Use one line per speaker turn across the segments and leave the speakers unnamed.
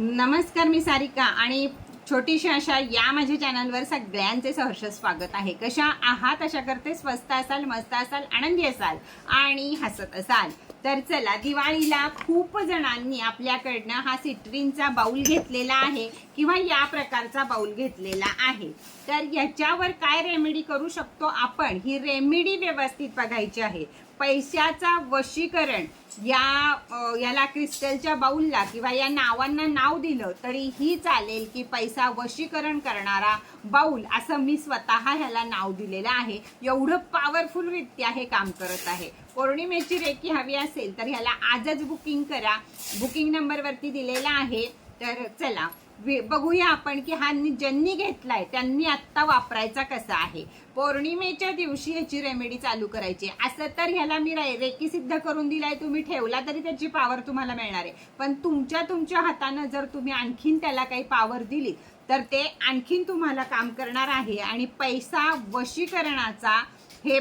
नमस्कार मी सारिका आणि छोटीशी अशा या माझ्या चॅनलवर सगळ्यांचे सहर्ष स्वागत आहे. कशा आहात? अशा करते स्वस्त असाल मस्त असाल आनंदी असाल आणि हसत असाल. तर चला दिवाळीला खूप जणांनी आपल्याकडनं हा सिट्रीनचा बाऊल घेतलेला आहे किंवा या प्रकारचा बाऊल घेतलेला आहे. तर याच्यावर काय रेमेडी करू शकतो आपण? ही रेमेडी व्यवस्थित बघायची आहे. पैशाचा वशीकरण या याला क्रिस्टलच्या बाऊलला किंवा या नावांना नाव दिलं तरीही चालेल की पैसा वशीकरण करणारा बाऊल असं मी स्वतः ह्याला नाव दिलेलं आहे. एवढं पॉवरफुलरित्या हे काम करत आहे. पौर्णिमेची रेकी हवी असेल तर ह्याला आजच बुकिंग करा. बुकिंग नंबरवरती दिलेला आहे. तर चला. बघूया आपण की हा ज्यांनी घेतलाय त्यांनी आत्ता वापरायचा कसा आहे. पौर्णिमेच्या दिवशी याची रेमेडी चालू करायची असं तर ह्याला मी रे- रेकी सिद्ध करून दिलाय तुम्ही ठेवला तरी त्याची पावर तुम्हाला मिळणार आहे. पण तुमच्या तुमच्या हातानं जर तुम्ही आणखीन त्याला काही पावर दिली तर ते आणखीन तुम्हाला काम करणार आहे आणि पैसा वशीकरणाचा हे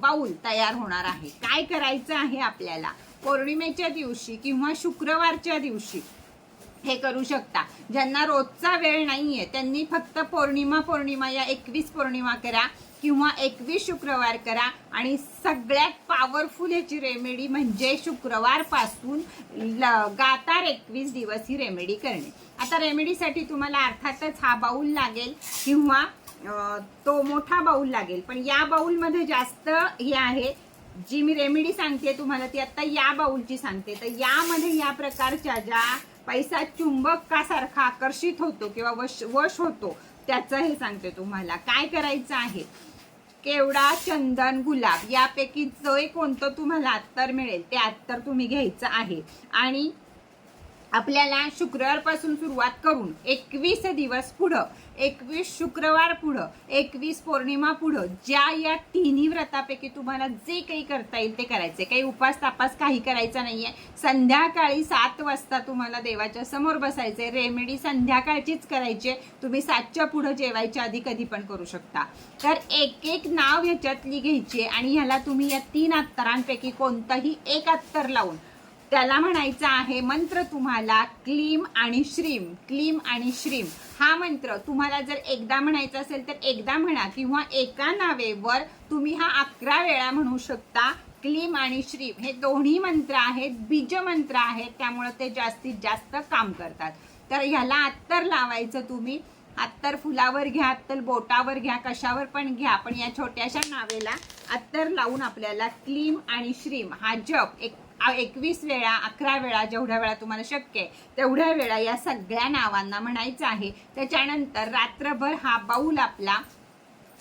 बाऊल तयार होणार आहे. काय करायचं आहे आपल्याला? पौर्णिमेच्या दिवशी किंवा शुक्रवारच्या दिवशी हे करू शकता. ज्यांना रोजचा वेळ नाहीये त्यांनी फक्त पौर्णिमा पौर्णिमा या एकवीस पौर्णिमा करा किंवा एकवीस शुक्रवार करा आणि सगळ्यात पॉवरफुल याची रेमेडी म्हणजे शुक्रवारपासून ल लगातार एकवीस दिवस ही रेमेडी करणे. आता रेमेडीसाठी तुम्हाला अर्थातच हा बाऊल लागेल किंवा तो मोठा बाऊल लागेल. पण या बाऊलमध्ये जास्त हे आहे. जी मी रेमेडी सांगते तुम्हाला ती आता या बाऊलची सांगते. तर यामध्ये या प्रकारच्या ज्या पैसा चुंबकासारखा आकर्षित होतो किंवा वश वश होतो त्याचं हे सांगते तुम्हाला. काय करायचं आहे? केवडा चंदन गुलाब यापैकी जो कोणतं तुम्हाला अत्तर मिळेल ते अत्तर तुम्ही घ्यायचं आहे. आणि आपल्याला शुक्रवारपासून सुरुवात करून एकवीस दिवस पुढं एकवीस शुक्रवार पुढं एकवीस पौर्णिमा पुढं ज्या या तिन्ही व्रतापैकी तुम्हाला जे काही करता येईल ते करायचे काही उपास तापास काही करायचा नाहीये. संध्याकाळी सात वाजता तुम्हाला देवाच्या समोर बसायचे रेमेडी संध्याकाळचीच करायची तुम्ही सातच्या पुढं जेवायच्या आधी कधी पण करू शकता. तर एक एक नाव ह्याच्यातली घ्यायची आणि ह्याला तुम्ही या तीन अत्तरांपैकी कोणतंही एक अत्तर लावून त्याला म्हणायचा आहे मंत्र तुम्हाला क्लीम आणि श्रीम. क्लीम आणि श्रीम. हा मंत्र तुम्हाला जर एकदा म्हणायचा असेल तर एकदा म्हणा किंवा एका नावेवर तुम्ही हा अकरा वेळा म्हणू शकता क्लीम आणि श्रीम. हे दोन्ही मंत्र आहेत बीज मंत्र आहेत त्यामुळे ते जास्तीत जास्त काम करतात. तर ह्याला अत्तर लावायचं तुम्ही. अत्तर फुलावर घ्या अत्तर बोटावर घ्या कशावर पण घ्या पण या छोट्याशा नावेला अत्तर लावून आपल्याला क्लीम आणि श्रीम हा जप एक एकवीस वेळा अकरा वेळा जेवढ्या वेळा तुम्हाला शक्य आहे तेवढ्या वेळा या सगळ्या नावांना म्हणायचं आहे. त्याच्यानंतर रात्रभर हा बाऊल आपला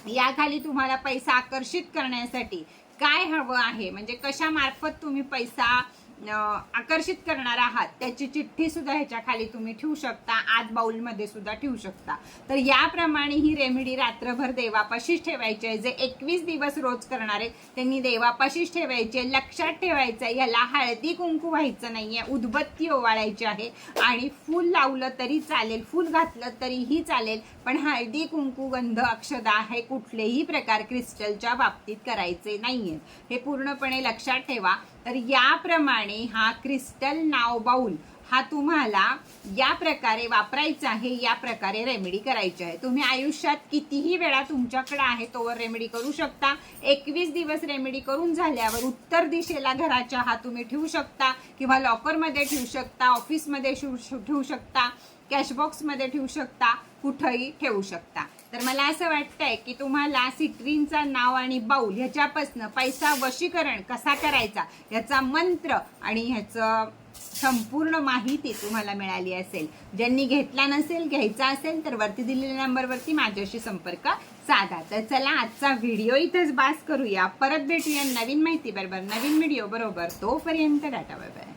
याखाली तुम्हाला पैसा आकर्षित करण्यासाठी काय हवं आहे? म्हणजे कशा मार्फत तुम्ही पैसा आकर्षित करणार आहात. त्याची चिठ्ठी सुद्धा ह्याच्या खाली तुम्ही ठेवू शकता. आत बाउलमध्ये सुद्धा ठेवू शकता. तर याप्रमाणे ही रेमेडी रात्रभर देवापाशीच ठेवायची आहे. जे एकवीस दिवस रोज करणार आहेत त्यांनी देवापाशीच ठेवायचे लक्षात ठेवायचं. आहे याला हळदी कुंकू व्हायचं नाही आहे उदबत्ती ओवाळायची आहे. आणि फूल लावलं तरी चालेल. फूल घातलं तरीही चालेल. पण हळदी कुंकू गंध अक्षदा हे कुठलेही प्रकार क्रिस्टलच्या बाबतीत करायचे नाहीये हे पूर्णपणे लक्षात ठेवा. तर याप्रमाणे हा क्रिस्टल नाव बाऊल हा तुम्हाला या प्रकारे वापरायचा आहे या प्रकारे रेमेडी करायची आहे. तुम्ही आयुष्यात कितीही वेळा तुमच्याकडे आहे तोवर रेमेडी करू शकता. एकवीस दिवस रेमेडी करून झाल्यावर उत्तर दिशेला घराच्या हा तुम्ही ठेवू शकता किंवा लॉकरमध्ये ठेवू शकता ऑफिसमध्ये ठेवू ठेवू शकता कॅशबॉक्समध्ये ठेवू शकता. कुठंही ठेवू शकता. तर मला असं वाटतंय की तुम्हाला सिट्रीनचा नाव आणि बाऊल ह्याच्यापासनं पैसा वशीकरण कसा करायचा ह्याचा मंत्र आणि ह्याचं संपूर्ण माहिती तुम्हाला मिळाली असेल. ज्यांनी घेतला नसेल घ्यायचा असेल तर वरती दिलेल्या नंबरवरती माझ्याशी संपर्क साधा. तर चला आजचा व्हिडिओ इथंच बास करूया. परत भेटूया नवीन माहिती बरोबर नवीन व्हिडिओ बरोबर तोपर्यंत डाटा बाय